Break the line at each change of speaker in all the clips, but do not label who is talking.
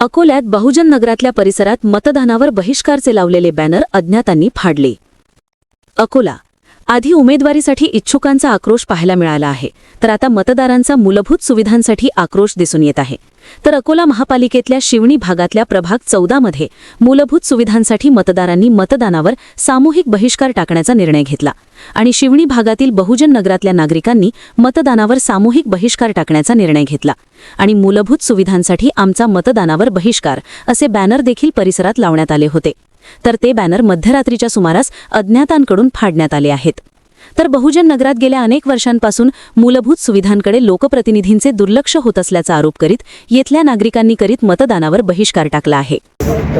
अकोल्यात बहुजन नगरातल्या परिसरात मतदानावर बहिष्कारचे लावलेले बॅनर अज्ञातांनी फाडले. अकोला आधी उमेदवारीसाठी इच्छुकांचा आक्रोश पाहायला मिळाला आहे. तर आता मतदारांचा मूलभूत सुविधांसाठी आक्रोश दिसून येत आहे. तर अकोला महापालिकेतल्या शिवणी भागातल्या प्रभाग चौदामध्ये मूलभूत सुविधांसाठी मतदारांनी मतदानावर सामूहिक बहिष्कार टाकण्याचा निर्णय घेतला आणि शिवणी भागातील बहुजन नगरातल्या नागरिकांनी मतदानावर सामूहिक बहिष्कार टाकण्याचा निर्णय घेतला आणि मूलभूत सुविधांसाठी आमचा मतदानावर बहिष्कार असे बॅनर देखील परिसरात लावण्यात आले होते. तर ते बॅनर मध्यरात्रीच्या सुमारास अज्ञातांकडून फाडण्यात आले आहेत. तर बहुजन नगरात गेल्या अनेक वर्षांपासून मूलभूत सुविधांकडे लोकप्रतिनिधींचे दुर्लक्ष होत असल्याचा आरोप करीत येथल्या नागरिकांनी करीत मतदानावर बहिष्कार टाकला आहे.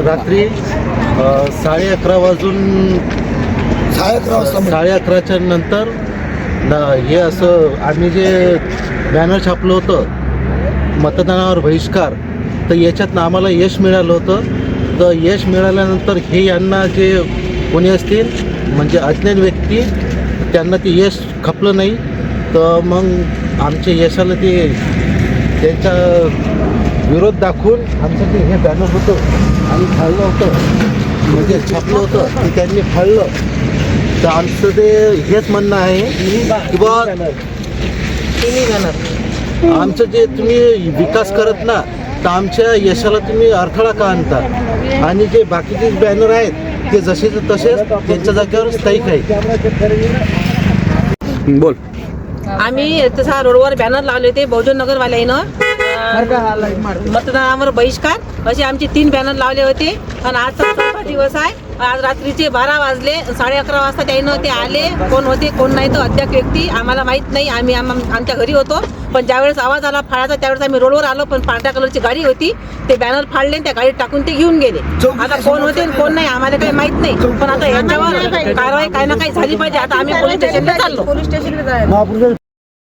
रात्री साडे अकरा वाजून
साडे
अकराच्या नंतर हे असं आम्ही जे बॅनर छापलं होतं मतदानावर बहिष्कार तर याच्यातनं आम्हाला यश मिळालं होतं. तर यश मिळाल्यानंतर हे यांना जे कोणी असतील म्हणजे अज्ञान व्यक्ती त्यांना ते यश खपलं नाही. तर मग आमच्या यशाला ते त्यांचा विरोध दाखवून आमचं ते हे बॅनर होतं आणि फाळलं होतं. म्हणजे छापलं होतं ते त्यांनी फाळलं तर आमचं ते हेच म्हणणं आहे की बा आमचं जे तुम्ही विकास करत ना तर आमच्या यशाला तुम्ही अडथळा का आणता? आणि जे बाकीचे बॅनर आहेत ते जसेच तसेच त्यांच्या जागेवर स्थायिक आहे
बोल.
आम्ही तसा रोडवर बॅनर लावले होते बहुजन नगरवाल्यानं मतदानावर बहिष्कार. असे आमचे तीन बॅनर लावले होते. आणि आज चौथा दिवस आहे. आज रात्रीचे बारा वाजले साडे अकरा वाजता त्यानं ते आले. कोण होते कोण नाही तर अद्याप व्यक्ती. आम्हाला माहीत नाही आम्ही आम- आमच्या घरी होतो. पण ज्यावेळेस आवाज आला फाळाचा त्यावेळेस आम्ही रोडवर आलो पण पांढऱ्या कलरची गाडी होती. ते बॅनर फाडले आणि त्या गाडीत टाकून ते घेऊन गेले. आता कोण होते आणि कोण नाही आम्हाला काही माहीत नाही. पण आता याच्यावर कारवाई काही ना काही झाली पाहिजे. आता आम्ही पोलीस स्टेशनला चाललो. पोलीस स्टेशनला